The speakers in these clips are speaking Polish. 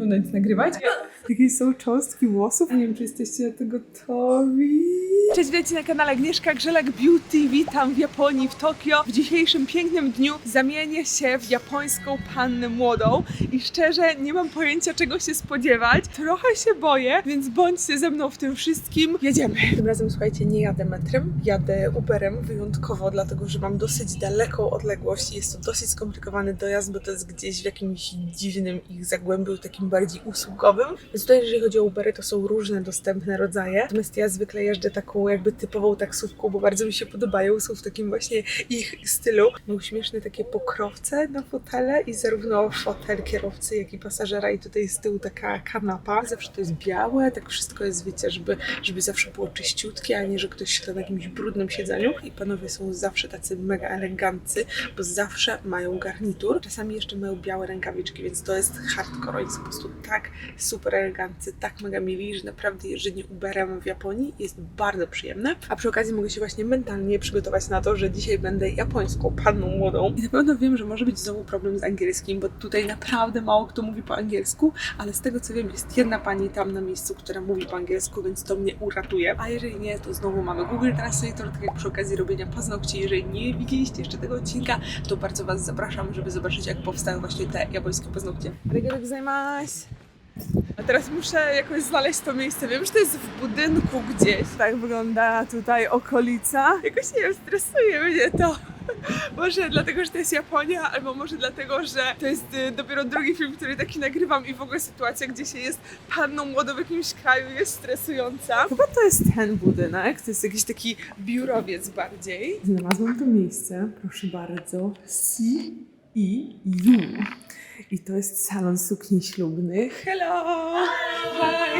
wolno nic nagrywać. Jakie są cząstki włosów. Nie wiem, czy jesteście na to gotowi. Cześć, witajcie na kanale Agnieszka Grzelak Beauty. Witam w Japonii, w Tokio. W dzisiejszym pięknym dniu zamienię się w japońską pannę młodą i szczerze nie mam pojęcia czego się spodziewać. Trochę się boję, więc bądźcie ze mną w tym wszystkim. Jedziemy. Tym razem słuchajcie, nie jadę metrem, jadę Uberem wyjątkowo, dlatego że mam dosyć daleką odległość i jest to dosyć skomplikowany dojazd, bo to jest gdzieś w jakimś dziwnym ich zagłębiu, takim bardziej usługowym. Tutaj, jeżeli chodzi o Ubery, to są różne dostępne rodzaje. Natomiast ja zwykle jeżdżę taką jakby typową taksówką, bo bardzo mi się podobają. Są w takim właśnie ich stylu. Mają śmieszne takie pokrowce na fotele i zarówno fotel kierowcy, jak i pasażera i tutaj z tyłu taka kanapa. Zawsze to jest białe, tak wszystko jest, wiecie, żeby, żeby zawsze było czyściutkie, a nie, że ktoś siada na jakimś brudnym siedzeniu. I panowie są zawsze tacy mega eleganccy, bo zawsze mają garnitur. Czasami jeszcze mają białe rękawiczki, więc to jest hardcore. Oni są po prostu tak super tak mega mili, że naprawdę jeżdżenie Uberem w Japonii jest bardzo przyjemne. A przy okazji mogę się właśnie mentalnie przygotować na to, że dzisiaj będę japońską panną młodą. I na pewno wiem, że może być znowu problem z angielskim, bo tutaj naprawdę mało kto mówi po angielsku, ale z tego co wiem, jest jedna pani tam na miejscu, która mówi po angielsku, więc to mnie uratuje. A jeżeli nie, to znowu mamy Google Translator, tak jak przy okazji robienia paznokci. Jeżeli nie widzieliście jeszcze tego odcinka, to bardzo Was zapraszam, żeby zobaczyć, jak powstają właśnie te japońskie paznokcie. Arigato gozaimasu! A teraz muszę jakoś znaleźć to miejsce. Wiem, że to jest w budynku gdzieś. Tak wygląda tutaj okolica. Jakoś nie wiem, stresuje mnie to. Może dlatego, że to jest Japonia, albo może dlatego, że to jest y, dopiero drugi film, który taki nagrywam i w ogóle sytuacja, gdzie się jest panną młodą w jakimś kraju jest stresująca. Chyba to jest ten budynek, to jest jakiś taki biurowiec bardziej. Znalazłam to miejsce, proszę bardzo. Si i to jest salon sukni ślubnych. Hello! Hi!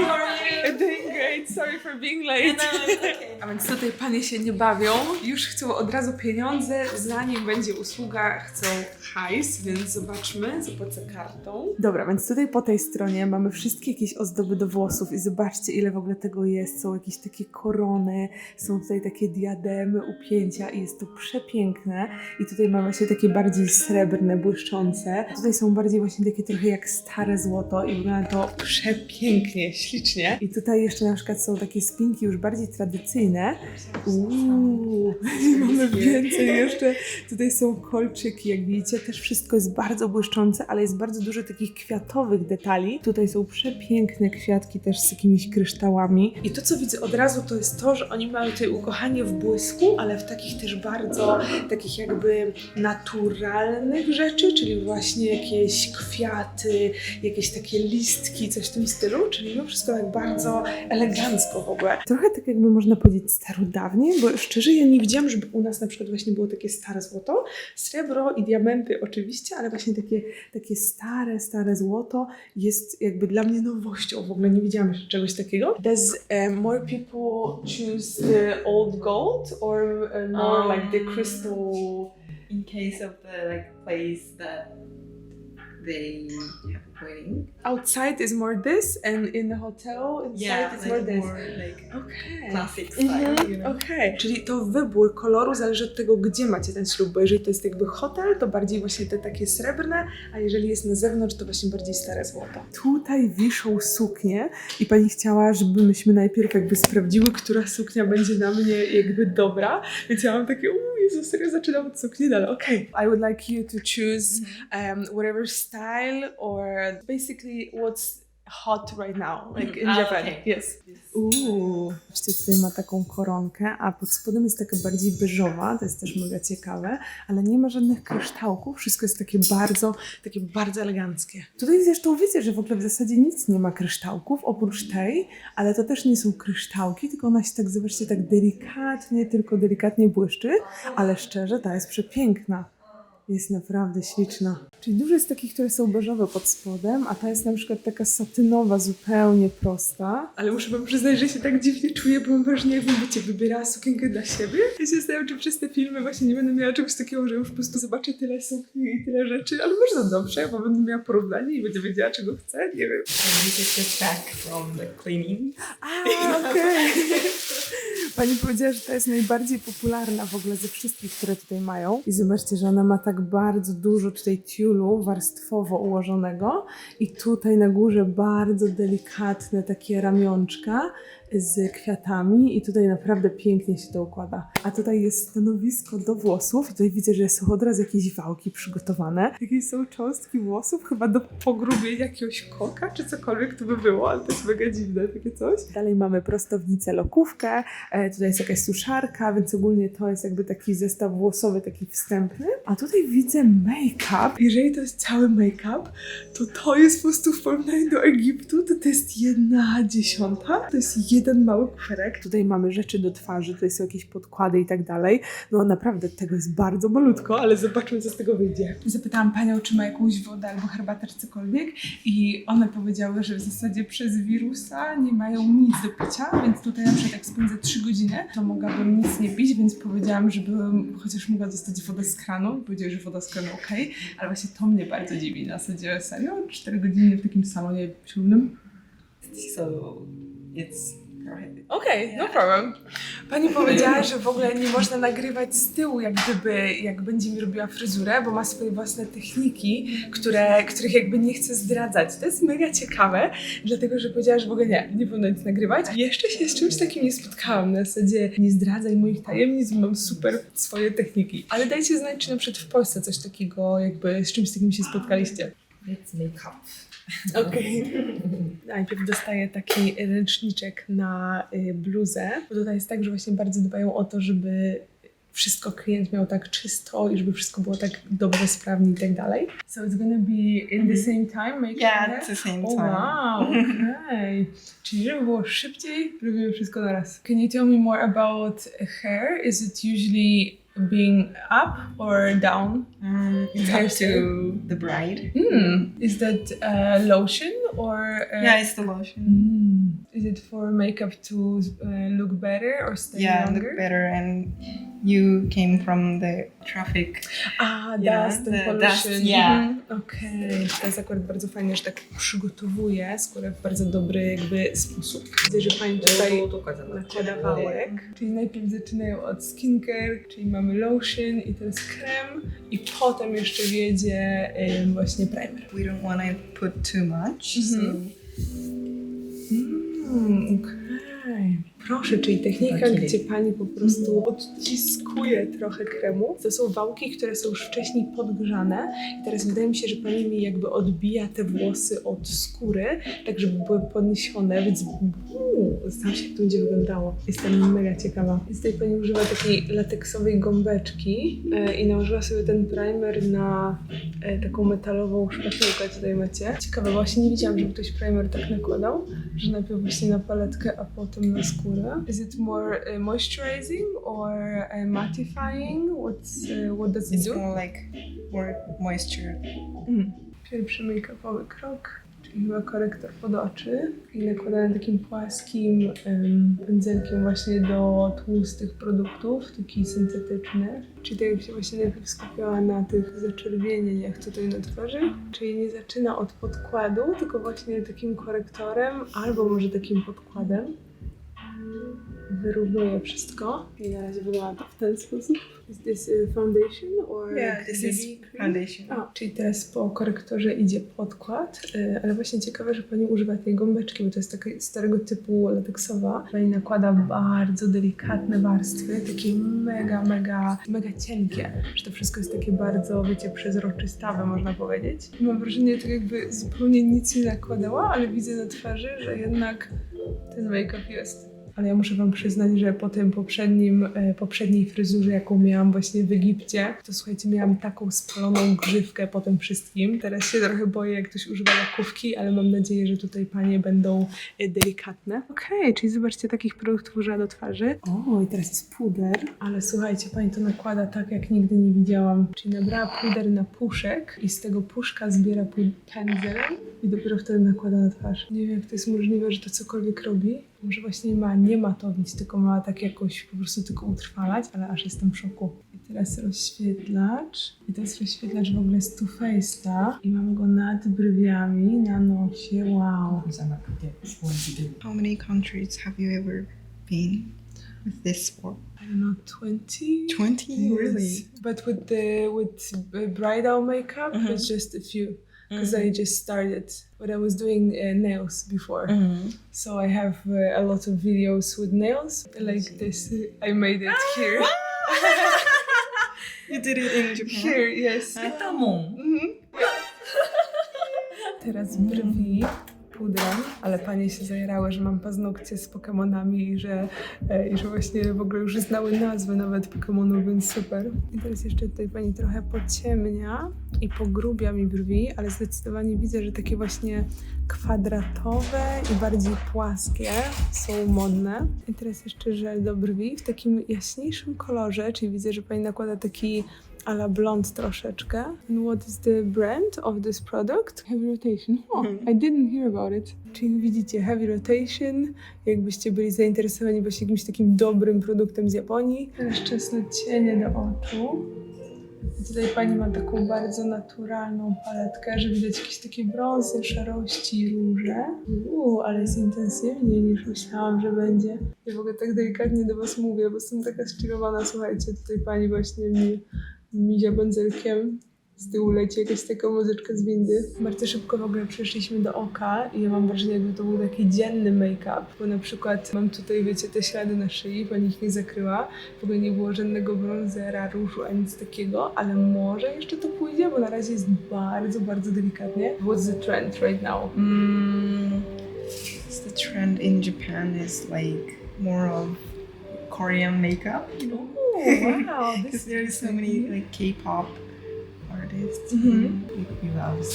I'm doing great, sorry for being late. A więc tutaj panie się nie bawią, już chcą od razu pieniądze, zanim będzie usługa, chcą hajs, więc zobaczmy, zapłacę kartą. Dobra, więc tutaj po tej stronie mamy wszystkie jakieś ozdoby do włosów i zobaczcie ile w ogóle tego jest. Są jakieś takie korony, są tutaj takie diademy, upięcia i jest to przepiękne. I tutaj mamy właśnie takie bardziej srebrne, błyszczące. Tutaj są bardziej właśnie takie trochę jak stare złoto i wygląda to przepięknie, ślicznie. I tutaj jeszcze na przykład są takie spinki już bardziej tradycyjne. Uuu, mamy więcej jeszcze. Tutaj są kolczyki, jak widzicie, też wszystko jest bardzo błyszczące, ale jest bardzo dużo takich kwiatowych detali. Tutaj są przepiękne kwiatki też z jakimiś kryształami. I to, co widzę od razu, to jest to, że oni mają tutaj ukochanie w błysku, ale w takich też bardzo, takich jakby naturalnych rzeczy, czyli właśnie jakieś kwiaty, jakieś takie listki, coś w tym stylu, czyli mimo wszystko tak bardzo elegancko w ogóle. Trochę tak jakby można powiedzieć starodawnie, bo szczerze ja nie widziałam, żeby u nas na przykład właśnie było takie stare złoto, srebro i diamenty oczywiście, ale właśnie takie, takie stare, stare złoto jest jakby dla mnie nowością. W ogóle nie widziałam jeszcze czegoś takiego. Does uh, more people choose the old gold or uh, more Um, like the crystal? in case of the like place that they have wedding. Outside is more this and in the hotel inside is more like this. more like Okay. classic style, Mhm, you know. Okej, czyli to wybór koloru zależy od tego, gdzie macie ten ślub, bo jeżeli to jest jakby hotel, to bardziej właśnie te takie srebrne, a jeżeli jest na zewnątrz, to właśnie bardziej stare złoto. Tutaj wiszą suknie i pani chciała, żebyśmy najpierw jakby sprawdziły, która suknia będzie na mnie jakby dobra, więc ja mam takie, uuu, Jezu, serio zaczynam od sukni, ale okej. I would like you to choose um, whatever style or basically what's hot right now, like in Ah, Japan. okay. Yes. Uuu. Zobaczcie, tutaj ma taką koronkę, a pod spodem jest taka bardziej beżowa, to jest też mega ciekawe, ale nie ma żadnych kryształków, wszystko jest takie bardzo, takie bardzo eleganckie. Tutaj zresztą wiecie, że w ogóle w zasadzie nic nie ma kryształków, oprócz tej, ale to też nie są kryształki, tylko ona się tak, zobaczcie, tak delikatnie, tylko delikatnie błyszczy, ale szczerze, ta jest przepiękna. Jest naprawdę śliczna. Czyli dużo jest takich, które są beżowe pod spodem, a ta jest na przykład taka satynowa, zupełnie prosta. Ale muszę wam przyznać, że się tak dziwnie czuję, bo mam wrażenie, jakbym wiecie, wybierała sukienkę dla siebie. Ja się zastanawiam, czy przez te filmy właśnie nie będę miała czegoś takiego, że już po prostu zobaczę tyle sukni i tyle rzeczy, ale może to dobrze, bo będę miała porównanie i będę wiedziała, czego chcę, nie wiem. And this is just back from the cleaning. A, okej. Pani powiedziała, że to jest najbardziej popularna w ogóle ze wszystkich, które tutaj mają. I zobaczcie, że ona ma tak bardzo dużo tutaj tiulu warstwowo ułożonego i tutaj na górze bardzo delikatne takie ramionczka z kwiatami i tutaj naprawdę pięknie się to układa. A tutaj jest stanowisko do włosów tutaj widzę, że są od razu jakieś wałki przygotowane. Jakieś są cząstki włosów, chyba do pogrubienia jakiegoś koka, czy cokolwiek to by było, ale to jest mega dziwne, takie coś. Dalej mamy prostownicę lokówkę, e, tutaj jest jakaś suszarka, więc ogólnie to jest jakby taki zestaw włosowy, taki wstępny. A tutaj widzę make-up. Jeżeli to jest cały make-up, to to jest po prostu w porównaniu do Egiptu, to to jest jedna dziesiąta. To jest jeden mały kuferek. Tutaj mamy rzeczy do twarzy, tutaj są jakieś podkłady i tak dalej. No naprawdę tego jest bardzo malutko, ale zobaczmy co z tego wyjdzie. Zapytałam panią, czy ma jakąś wodę albo herbatę, czy cokolwiek i one powiedziały, że w zasadzie przez wirusa nie mają nic do picia, więc tutaj na przykład jak spędzę 3 godziny, to mogłabym nic nie pić, więc powiedziałam, żebym chociaż mogła dostać wodę z kranu. Powiedzieli, że woda z kranu ok, ale właśnie to mnie bardzo dziwi. Na zasadzie serio? 4 godziny w takim salonie ślubnym? So it's Okej, no problem. Pani powiedziała, że w ogóle nie można nagrywać z tyłu, jak gdyby, jak będzie mi robiła fryzurę, bo ma swoje własne techniki, które, których jakby nie chce zdradzać. To jest mega ciekawe, dlatego że powiedziała, że w ogóle nie, nie powinno nic nagrywać. Jeszcze się z czymś takim nie spotkałam, na zasadzie nie zdradzaj moich tajemnic, mam super swoje techniki. Ale dajcie znać, czy na przykład w Polsce coś takiego, jakby z czymś takim się spotkaliście. It's makeup. Okej. Najpierw dostaję taki ręczniczek na y, bluzę. Bo tutaj jest tak, że właśnie bardzo dbają o to, żeby wszystko klient miał tak czysto i żeby wszystko było tak dobrze, sprawnie i tak dalej. So it's gonna be in the same time making Yeah, at the same Oh, time. wow, okej. Czyli żeby było szybciej, robimy wszystko na raz. Can you tell me more about hair? Is it usually being up or down? Um, it's up to the bride. Hmm. Is that uh, lotion or? Uh, Yeah, it's the lotion. Mm. Is it for makeup to uh, look better or stay Yeah, longer? look better. And you came from the traffic. A, Yeah, dust and pollution. dust, yeah. Mhm, Okej. To jest akurat bardzo fajnie, że tak przygotowuje skórę w bardzo dobry jakby sposób. Widzę, że pani tutaj nakłada wałek. Czyli najpierw zaczynają od skincare, czyli mamy lotion i teraz krem i potem jeszcze wiedzie właśnie primer. We don't want to put too much. Mhm. Mm, Okej. Proszę, czyli technika, Taki. gdzie pani po prostu odciskuje trochę kremu. To są wałki, które są już wcześniej podgrzane. I teraz wydaje mi się, że pani mi jakby odbija te włosy od skóry, tak żeby były podniesione, więc zastanawiam się, jak to będzie wyglądało. Jestem mega ciekawa. Więc tutaj pani używa takiej lateksowej gąbeczki e, i nałożyła sobie ten primer na e, taką metalową szpatułkę tutaj macie. Ciekawe, właśnie nie widziałam, żeby ktoś primer tak nakładał, że najpierw właśnie na paletkę, a potem na skórę. Is it more uh, moisturizing or uh, mattifying? What's, uh, what does it It's do? more like more moisture. Mm. Pierwszy make-upowy krok, czyli chyba korektor pod oczy i nakładany takim płaskim um, pędzelkiem właśnie do tłustych produktów, taki syntetyczny. Czyli tak jak się właśnie najpierw skupiała na tych zaczerwienieniach tutaj na twarzy, czyli nie zaczyna od podkładu, tylko właśnie takim korektorem albo może takim podkładem. Wyrównuje wszystko i na razie wygląda to w ten sposób. Is this a foundation or Yeah, this is foundation. A, czyli teraz po korektorze idzie podkład, y, ale właśnie ciekawe, że Pani używa tej gąbeczki, bo to jest taka starego typu lateksowa. Pani nakłada bardzo delikatne warstwy, takie mega, mega, mega cienkie, że to wszystko jest takie bardzo, wiecie, przezroczystawe, można powiedzieć. I mam wrażenie, tak jakby zupełnie nic nie nakładała, ale widzę na twarzy, że jednak ten make-up jest. Ale ja muszę Wam przyznać, że po tym poprzednim, e, poprzedniej fryzurze, jaką miałam właśnie w Egipcie, to słuchajcie, miałam taką spaloną grzywkę po tym wszystkim. Teraz się trochę boję, jak ktoś używa lakówki, ale mam nadzieję, że tutaj panie będą e, delikatne. Okej, czyli zobaczcie, takich produktów użyła do twarzy. O, i teraz jest puder. Ale słuchajcie, pani to nakłada tak, jak nigdy nie widziałam. Czyli nabrała puder na puszek i z tego puszka zbiera pędzel i dopiero wtedy nakłada na twarz. Nie wiem, jak to jest możliwe, że to cokolwiek robi. Może właśnie ma nie matowić, tylko ma tak jakoś po prostu tylko utrwalać, ale aż jestem w szoku. I teraz rozświetlacz. I to jest rozświetlacz w ogóle z Too Faced'a. I mamy go nad brwiami, na nosie. Wow. How many countries have you ever been? with this for? I don't know, 20? 20? Yes. But with the with uh, bridal makeup, Mhm. it's just a few. Because I just started, but I was doing uh, nails before. Mm-hmm. So I have uh, a lot of videos with nails like this. I made it here. you did it in Japan? Here, yes. Tamon. Mhm. Teraz brwi pudrem, ale panie się zajerały, że mam paznokcie z Pokemonami i że, e, i że właśnie w ogóle już znały nazwy nawet Pokemonów, więc super. I teraz jeszcze tutaj pani trochę pociemnia i pogrubia mi brwi, ale zdecydowanie widzę, że takie właśnie kwadratowe i bardziej płaskie są modne. I teraz jeszcze żel do brwi w takim jaśniejszym kolorze, czyli widzę, że pani nakłada taki a la blond troszeczkę. And what is the brand of this product? Heavy Rotation. Oh, I didn't hear about it. Czyli widzicie, Heavy Rotation, jakbyście byli zainteresowani właśnie jakimś takim dobrym produktem z Japonii. Teraz czas na cienie do oczu. I Tutaj pani ma taką bardzo naturalną paletkę, że widać jakieś takie brązy, szarości, róże. Uuu, ale jest intensywniej niż myślałam, że będzie. Ja w ogóle tak delikatnie do was mówię, bo jestem taka zchillowana. Słuchajcie, tutaj pani właśnie mi mizia bądzelkiem. Z tyłu leci jakaś taka muzyczka z windy. Bardzo szybko w ogóle przeszliśmy do oka i ja mam wrażenie, jakby to był taki dzienny make-up, bo na przykład mam tutaj, wiecie, te ślady na szyi, pani ich nie zakryła, w ogóle nie było żadnego bronzera, różu, ani nic takiego, ale może jeszcze to pójdzie, bo na razie jest bardzo, bardzo delikatnie. What's the trend right now? Mm, the trend in Japan is like more of Korean makeup, you know? Oh, wow, Because there's so many like K-pop artists Mhm. who who loves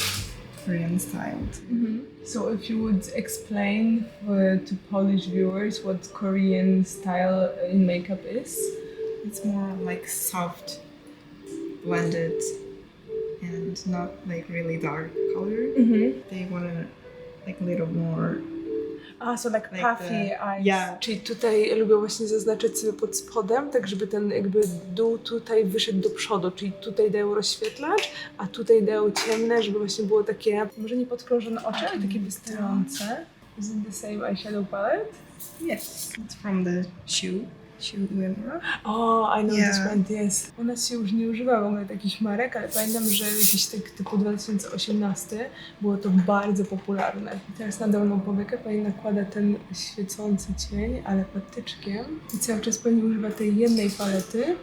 Korean style. Mhm. So, if you would explain uh, to Polish viewers what Korean style in makeup is? It's more like soft, blended, and not like really dark color. Mhm. They want to like a little more. A, so like Like puffy the- eyes. yeah. Czyli tutaj lubię właśnie zaznaczyć sobie pod spodem, tak żeby ten jakby dół tutaj wyszedł do przodu, czyli tutaj dają rozświetlacz, a tutaj dają ciemne, żeby właśnie było takie, może nie podkrążone oczy, ale takie wystające. Is it the same eyeshadow palette? Yes, it's from the shoe, shoe Uemura. O, I know this Yeah. brand, yes. U nas się już nie używa w ogóle takich marek, ale pamiętam, że jakiś tak typu 2018 było to bardzo popularne. I teraz na dolną powiekę pani nakłada ten świecący cień, ale patyczkiem. I cały czas pani używa tej jednej palety.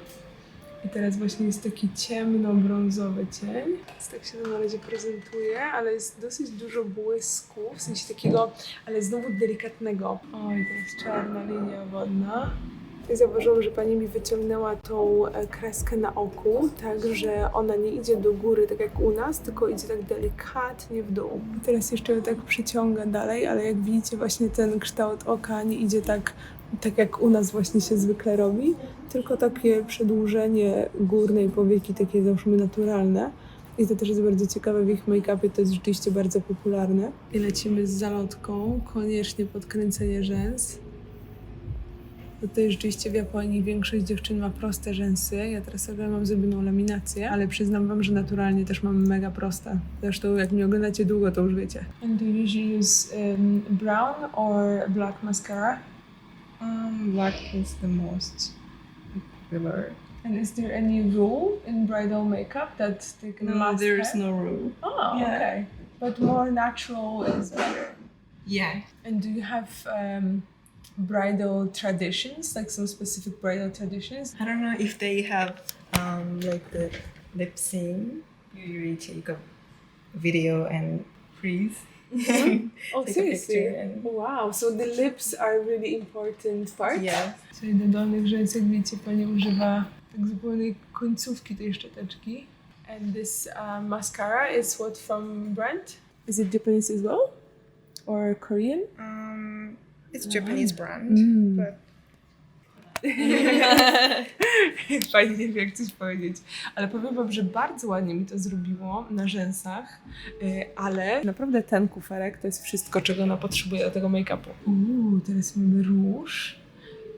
I teraz właśnie jest taki ciemno-brązowy cień. Więc tak się to na razie prezentuje, ale jest dosyć dużo błysku, w sensie takiego, ale znowu delikatnego. O, i teraz czarna linia wodna. I zauważyłam, że pani mi wyciągnęła tą e, kreskę na oku, tak, że ona nie idzie do góry, tak jak u nas, tylko idzie tak delikatnie w dół. I teraz jeszcze ją tak przyciąga dalej, ale jak widzicie, właśnie ten kształt oka nie idzie tak, tak jak u nas właśnie się zwykle robi, tylko takie przedłużenie górnej powieki, takie załóżmy naturalne. I to też jest bardzo ciekawe w ich make-upie, to jest rzeczywiście bardzo popularne. I lecimy z zalotką, koniecznie podkręcenie rzęs. Tutaj rzeczywiście w Japonii większość dziewczyn ma proste rzęsy. Ja teraz sobie mam zrobioną laminację, ale przyznam wam, że naturalnie też mam mega proste. Zresztą jak mnie oglądacie długo, to już wiecie. And do you usually use um, brown or black mascara? Um, black is the most popular. And is there any rule in bridal makeup that they can No, there's have? no rule. Oh, Yeah. okay. But more natural is better. Yeah. And do you have um, bridal traditions, like some specific bridal traditions? I don't know if they have um, like the lip sync. You usually take a video and freeze. Oh, seriously? and- Wow, so the lips are a really important part? Yeah. Czyli do dolnych rzęs, jak wiecie, pani używa tak zupełnej końcówki tej szczoteczki. And this uh, mascara is what from brand? Is it Japanese as well? Or Korean? Um, it's Japanese brand, Mm. but Fajnie nie wiem, jak coś powiedzieć. Ale powiem wam, że bardzo ładnie mi to zrobiło na rzęsach, y, ale naprawdę ten kuferek to jest wszystko, czego ona potrzebuje do tego make-upu. Uuu, teraz mamy róż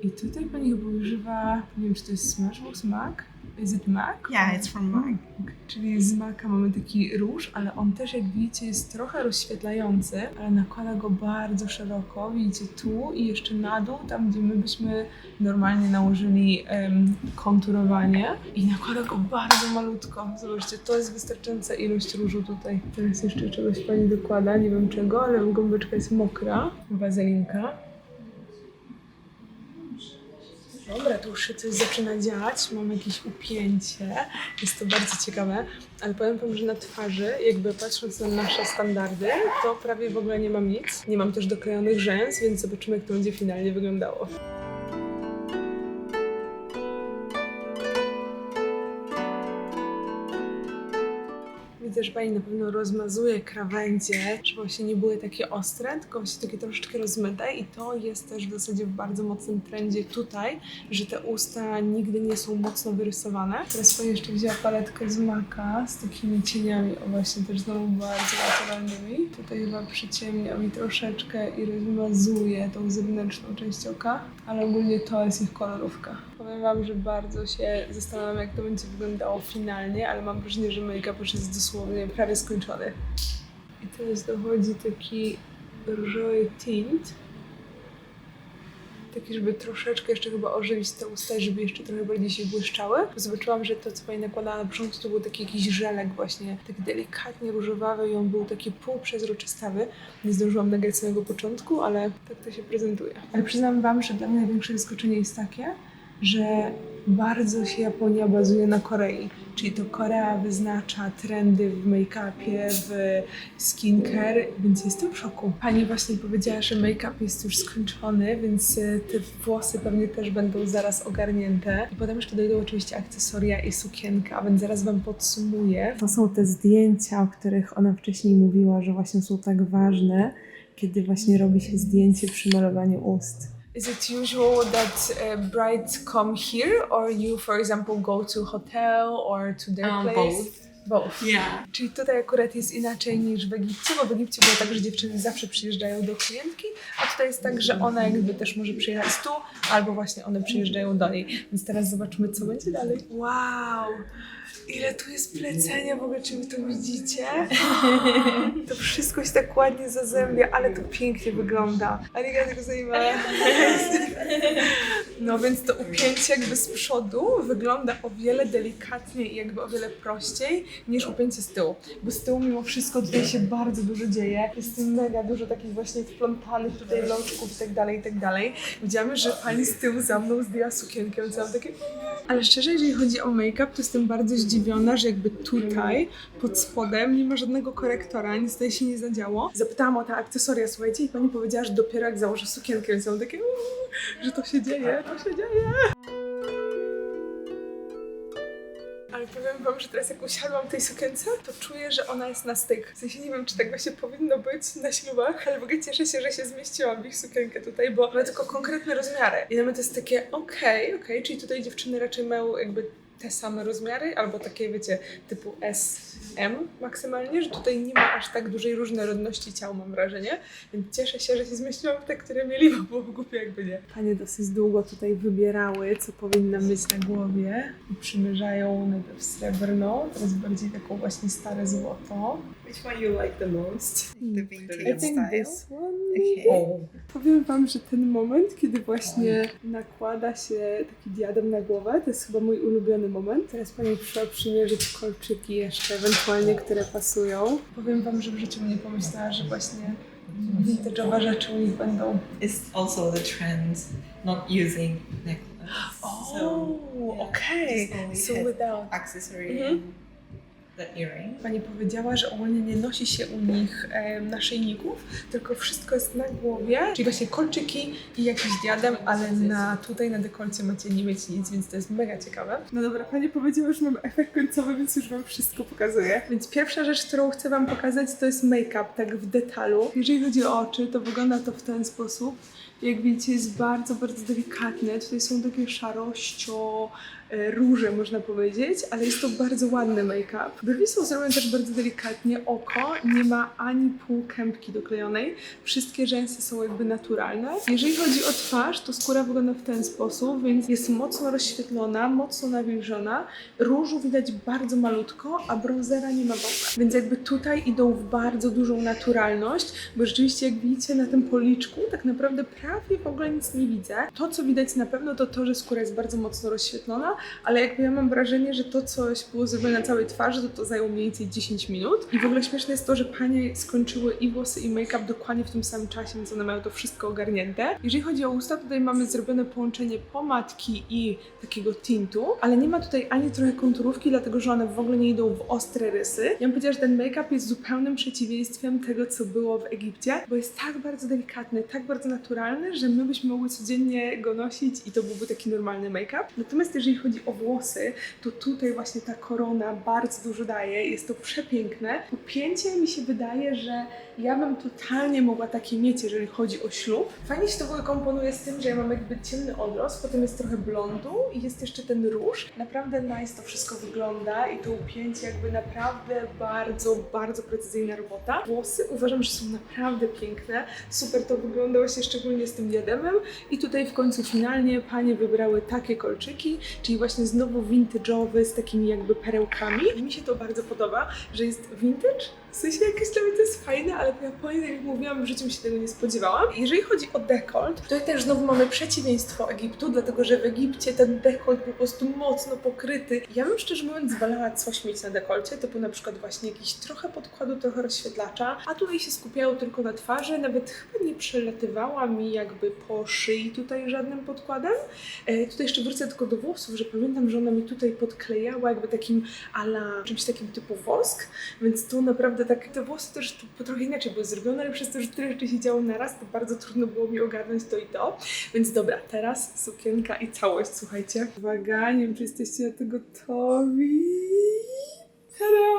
I tutaj pani chyba używa, nie wiem czy to jest Smashbox Mac? Is it Mac? Yeah, it's from Mac. Czyli z Maca mamy taki róż, ale on też jak widzicie jest trochę rozświetlający, ale nakłada go bardzo szeroko. Widzicie tu i jeszcze na dół, tam gdzie my byśmy normalnie nałożyli em, konturowanie i nakłada go bardzo malutko. Zobaczcie, to jest wystarczająca ilość różu tutaj. Teraz jeszcze czegoś pani dokłada, nie wiem czego, ale gąbeczka jest mokra. Wazelinka. Dobra, to już się coś zaczyna dziać, mam jakieś upięcie, jest to bardzo ciekawe, ale powiem wam, że na twarzy, jakby patrząc na nasze standardy, to prawie w ogóle nie mam nic. Nie mam też doklejonych rzęs, więc zobaczymy, jak to będzie finalnie wyglądało. Że pani na pewno rozmazuje krawędzie, żeby właśnie nie były takie ostre, tylko właśnie takie troszeczkę rozmyte i to jest też w zasadzie w bardzo mocnym trendzie tutaj, że te usta nigdy nie są mocno wyrysowane. Teraz pani jeszcze wzięła paletkę z Maka z takimi cieniami, o właśnie też znowu bardzo naturalnymi. Tutaj chyba przyciemnia mi troszeczkę i rozmazuje tą zewnętrzną część oka, ale ogólnie to jest ich kolorówka. Powiem wam, że bardzo się zastanawiam, jak to będzie wyglądało finalnie, ale mam wrażenie, że make-up już jest dosłownie prawie skończony. I teraz dochodzi taki różowy tint. Taki, żeby troszeczkę jeszcze chyba ożywić te usta, żeby jeszcze trochę bardziej się błyszczały. Zobaczyłam, że to, co pani nakładała na początku, to był taki jakiś żelek właśnie, taki delikatnie różowawy i on był taki półprzezroczystawy. Nie zdążyłam nagrać samego początku, ale tak to się prezentuje. Ale przyznam wam, że dla mnie największe zaskoczenie jest takie, że bardzo się Japonia bazuje na Korei. Czyli to Korea wyznacza trendy w make-upie, w skincare, więc jestem w szoku. Pani właśnie powiedziała, że make-up jest już skończony, więc e, te włosy pewnie też będą zaraz ogarnięte. I potem jeszcze dojdą oczywiście akcesoria i sukienka, więc zaraz Wam podsumuję. To są te zdjęcia, o których ona wcześniej mówiła, że właśnie są tak ważne, kiedy właśnie robi się zdjęcie przy malowaniu ust. Is it usual that uh, brides come here, or you, for example, go to hotel or to their Um, place? both. Both. Yeah. Czyli tutaj akurat jest inaczej niż w Egipcie, bo w Egipcie było tak, że dziewczyny zawsze przyjeżdżają do klientki, a tutaj jest tak, że ona jakby też może przyjechać tu, albo właśnie one przyjeżdżają do niej. Więc teraz zobaczymy, co będzie dalej. Wow! Ile tu jest plecenia w ogóle, czy wy to widzicie? To wszystko się tak ładnie zazębia, ale to pięknie wygląda. Arigato gozaimasu. No więc to upięcie jakby z przodu wygląda o wiele delikatniej i jakby o wiele prościej niż upięcie z tyłu. Bo z tyłu mimo wszystko tutaj się bardzo dużo dzieje. Jest mega dużo takich właśnie wplątanych tutaj lączków i tak dalej, i tak dalej. Widziałam, że pani z tyłu za mną zdjęła sukienkę, więc mam takie... Ale szczerze, jeżeli chodzi o make-up, to jestem bardzo zdziwiona, że jakby tutaj, pod spodem, nie ma żadnego korektora, nic tutaj się nie zadziało. Zapytałam o te akcesoria, słuchajcie, i pani powiedziała, że dopiero jak założę sukienkę, więc mam takie, że to się dzieje, to się dzieje. Ale powiem wam, że teraz jak usiadłam w tej sukience, to czuję, że ona jest na styk. W sensie nie wiem, czy tak właśnie powinno być na ślubach, ale w ogóle cieszę się, że się zmieściłam w ich sukienkę tutaj, bo ma tylko konkretne rozmiary. I nawet jest takie, okej, okej, czyli tutaj dziewczyny raczej mają jakby te same rozmiary, albo takie, wiecie, typu S, M maksymalnie, że tutaj nie ma aż tak dużej różnorodności ciał, mam wrażenie. Więc cieszę się, że się zmieściłam w te, które mieli, bo było głupie jakby nie. Panie dosyć długo tutaj wybierały, co powinna mieć na głowie i przymierzają najpierw srebrną, teraz bardziej taką właśnie stare złoto. Which one you like the most? The vintage I think style. this one. Okay. O. Powiem wam, że ten moment, kiedy właśnie nakłada się taki diadem na głowę, to jest chyba mój ulubiony moment. Teraz pani przyszła przymierzyć kolczyki jeszcze, ewentualnie, które pasują. Powiem wam, że w życiu nie pomyślała, że właśnie vintage'owe rzeczy u nich będą. It's also the trend not using necklace. Oh, yeah, okay. So without accessory the earring. Pani powiedziała, że ogólnie nie nosi się u nich e, naszyjników, tylko wszystko jest na głowie, czyli właśnie kolczyki i jakiś diadem, ale na tutaj na dekolcie macie nie mieć nic, więc to jest mega ciekawe. No dobra, Pani powiedziała, że mam efekt końcowy, więc już Wam wszystko pokazuję. Więc pierwsza rzecz, którą chcę Wam pokazać, to jest make-up, tak w detalu. Jeżeli chodzi o oczy, to wygląda to w ten sposób. Jak widzicie, jest bardzo, bardzo delikatne. Tutaj są takie szarościo, róże, można powiedzieć, ale jest to bardzo ładny make-up. Brwi są zrobione też bardzo delikatnie, oko nie ma ani pół kępki doklejonej, wszystkie rzęsy są jakby naturalne. Jeżeli chodzi o twarz, to skóra wygląda w ten sposób, więc jest mocno rozświetlona, mocno nawilżona, różu widać bardzo malutko, a bronzera nie ma w ogóle. Więc jakby tutaj idą w bardzo dużą naturalność, bo rzeczywiście jak widzicie na tym policzku, tak naprawdę prawie w ogóle nic nie widzę. To, co widać na pewno, to to, że skóra jest bardzo mocno rozświetlona, ale jakby ja mam wrażenie, że to coś było zrobione na całej twarzy, to to zajęło mniej więcej 10 minut. I w ogóle śmieszne jest to, że panie skończyły i włosy, i make-up dokładnie w tym samym czasie, więc one mają to wszystko ogarnięte. Jeżeli chodzi o usta, tutaj mamy zrobione połączenie pomadki i takiego tintu, ale nie ma tutaj ani trochę konturówki, dlatego że one w ogóle nie idą w ostre rysy. Ja bym powiedziała, że ten make-up jest zupełnym przeciwieństwem tego, co było w Egipcie, bo jest tak bardzo delikatny, tak bardzo naturalny, że my byśmy mogły codziennie go nosić i to byłby taki normalny make-up. Natomiast jeżeli chodzi o włosy, to tutaj właśnie ta korona bardzo dużo daje, jest to przepiękne. Upięcie mi się wydaje, że ja bym totalnie mogła takie mieć, jeżeli chodzi o ślub. Fajnie się to w ogóle komponuje z tym, że ja mam jakby ciemny odrost, potem jest trochę blondu i jest jeszcze ten róż. Naprawdę nice to wszystko wygląda i to upięcie jakby naprawdę bardzo, bardzo precyzyjna robota. Włosy uważam, że są naprawdę piękne. Super to wygląda właśnie szczególnie z tym diademem i tutaj w końcu finalnie panie wybrały takie kolczyki, czyli właśnie znowu vintage'owy z takimi jakby perełkami. Mi się to bardzo podoba, że jest vintage, w sensie jakieś dla mnie to jest fajne, ale po Japonii, tak jak mówiłam, w życiu się tego nie spodziewałam. Jeżeli chodzi o dekolt, tutaj też znowu mamy przeciwieństwo Egiptu, dlatego że w Egipcie ten dekolt po prostu mocno pokryty. Ja bym szczerze mówiąc wolała coś mieć na dekolcie, typu na przykład właśnie jakiś trochę podkładu, trochę rozświetlacza, a tutaj się skupiało tylko na twarzy, nawet chyba nie przelatywała mi jakby po szyi tutaj żadnym podkładem. E, tutaj jeszcze wrócę tylko do włosów, że pamiętam, że ona mi tutaj podklejała jakby takim ala czymś takim typu wosk, więc to naprawdę tak, te włosy też trochę inaczej były zrobione, ale przez to, że tyle rzeczy się działo na raz, to bardzo trudno było mi ogarnąć to i to. Więc dobra, teraz sukienka i całość, słuchajcie. Uwaga, nie wiem, czy jesteście na to gotowi. Tada!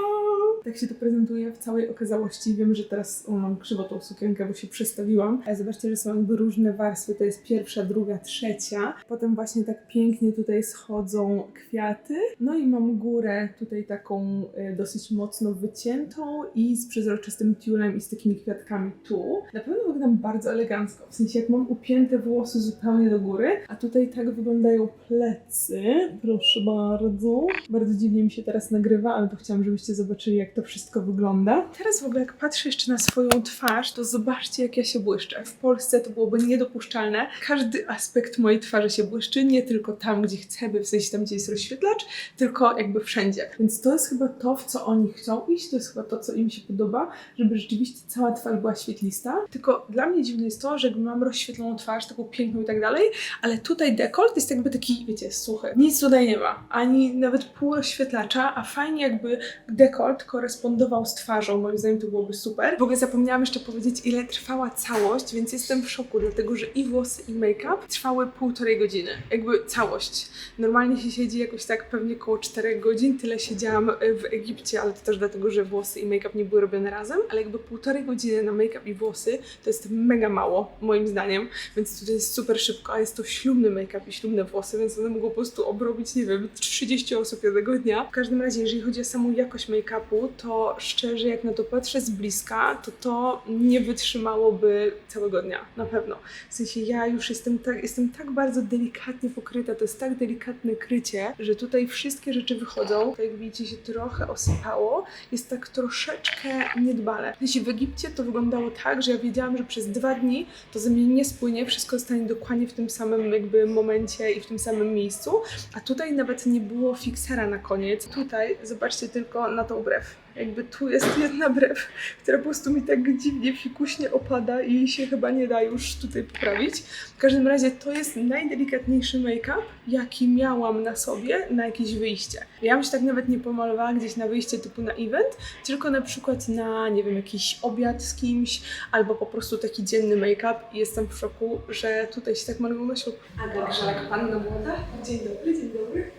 Tak się to prezentuje w całej okazałości. Wiem, że teraz mam krzywo tą sukienkę, bo się przestawiłam. Ale zobaczcie, że są jakby różne warstwy. To jest pierwsza, druga, trzecia. Potem właśnie tak pięknie tutaj schodzą kwiaty. No i mam górę tutaj taką e, dosyć mocno wyciętą i z przezroczystym tiulem i z takimi kwiatkami tu. Na pewno wyglądam bardzo elegancko. W sensie jak mam upięte włosy zupełnie do góry, a tutaj tak wyglądają plecy. Proszę bardzo. Bardzo dziwnie mi się teraz nagrywa, ale to chciałam, żebyście zobaczyli, jak to wszystko wygląda. Teraz w ogóle, jak patrzę jeszcze na swoją twarz, to zobaczcie, jak ja się błyszczę. W Polsce to byłoby niedopuszczalne. Każdy aspekt mojej twarzy się błyszczy, nie tylko tam, gdzie chcemy, w sensie tam, gdzie jest rozświetlacz, tylko jakby wszędzie. Więc to jest chyba to, w co oni chcą iść, to jest chyba to, co im się podoba, żeby rzeczywiście cała twarz była świetlista. Tylko dla mnie dziwne jest to, że jakby mam rozświetloną twarz, taką piękną i tak dalej, ale tutaj dekolt jest jakby taki, wiecie, suchy. Nic tutaj nie ma, ani nawet pół rozświetlacza, a fajnie jakby dekolt korespondował z twarzą, moim zdaniem to byłoby super. W ogóle zapomniałam jeszcze powiedzieć, ile trwała całość, więc jestem w szoku, dlatego że i włosy, i make-up trwały półtorej godziny. Jakby całość. Normalnie się siedzi jakoś tak pewnie koło 4 godzin, tyle siedziałam e, w Egipcie, ale to też dlatego, że włosy i make-up nie były robione razem, ale jakby półtorej godziny na make-up i włosy to jest mega mało, moim zdaniem, więc tutaj jest super szybko, a jest to ślubny make-up i ślubne włosy, więc one mogą po prostu obrobić, nie wiem, 30 osób jednego dnia. W każdym razie, jeżeli chodzi o samą jakość make-upu, to szczerze, jak na to patrzę z bliska, to to nie wytrzymałoby całego dnia, na pewno. W sensie ja już jestem tak, jestem tak bardzo delikatnie pokryta, to jest tak delikatne krycie, że tutaj wszystkie rzeczy wychodzą. Tak jak widzicie, się trochę osypało, jest tak troszeczkę niedbale. W sensie w Egipcie to wyglądało tak, że ja wiedziałam, że przez dwa dni to ze mnie nie spłynie, wszystko zostanie dokładnie w tym samym jakby momencie i w tym samym miejscu, a tutaj nawet nie było fiksera na koniec. Tutaj zobaczcie tylko na tą brew. Jakby tu jest jedna brew, która po prostu mi tak dziwnie, fikuśnie opada i się chyba nie da już tutaj poprawić. W każdym razie to jest najdelikatniejszy make-up, jaki miałam na sobie na jakieś wyjście. Ja bym się tak nawet nie pomalowała gdzieś na wyjście typu na event, tylko na przykład na, nie wiem, jakiś obiad z kimś, albo po prostu taki dzienny make-up i jestem w szoku, że tutaj się tak malują na ślub. Aga Grzelak, panna młoda. Dzień dobry, dzień dobry.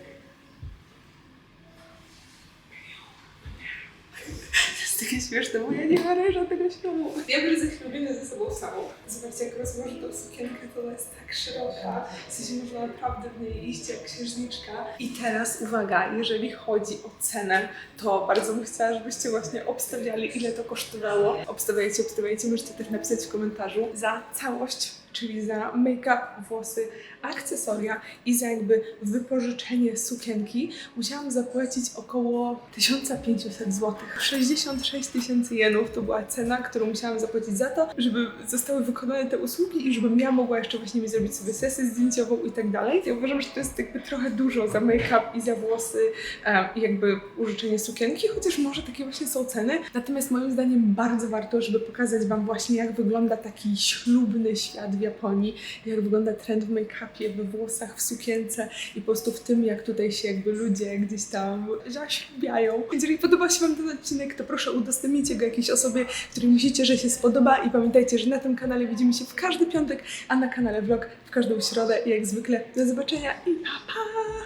To jest takie śmieszne, bo ja nie marę żadnego ślubu. Ja biorę zaślubienie ze sobą samą. Zobaczcie, jak rozłożę tą sukienkę, to ona jest tak szeroka, w sensie można naprawdę w niej iść jak księżniczka. I teraz uwaga, jeżeli chodzi o cenę, to bardzo bym chciała, żebyście właśnie obstawiali, ile to kosztowało. Obstawiajcie, obstawiajcie, możecie też napisać w komentarzu za całość, czyli za make-up, włosy, akcesoria i za jakby wypożyczenie sukienki musiałam zapłacić około 1500 zł. 66 tysięcy jenów to była cena, którą musiałam zapłacić za to, żeby zostały wykonane te usługi i żebym ja mogła jeszcze właśnie zrobić sobie sesję zdjęciową i tak dalej. Ja uważam, że to jest jakby trochę dużo za make-up i za włosy em, i jakby użyczenie sukienki, chociaż może takie właśnie są ceny. Natomiast moim zdaniem bardzo warto, żeby pokazać Wam właśnie jak wygląda taki ślubny świat w Japonii, jak wygląda trend w make-upie, we włosach, w sukience i po prostu w tym, jak tutaj się jakby ludzie gdzieś tam zaślubiają. Więc jeżeli podoba się Wam ten odcinek, to proszę udostępnijcie go jakiejś osobie, której myślicie, że się spodoba i pamiętajcie, że na tym kanale widzimy się w każdy piątek, a na kanale vlog w każdą środę i jak zwykle do zobaczenia i pa pa!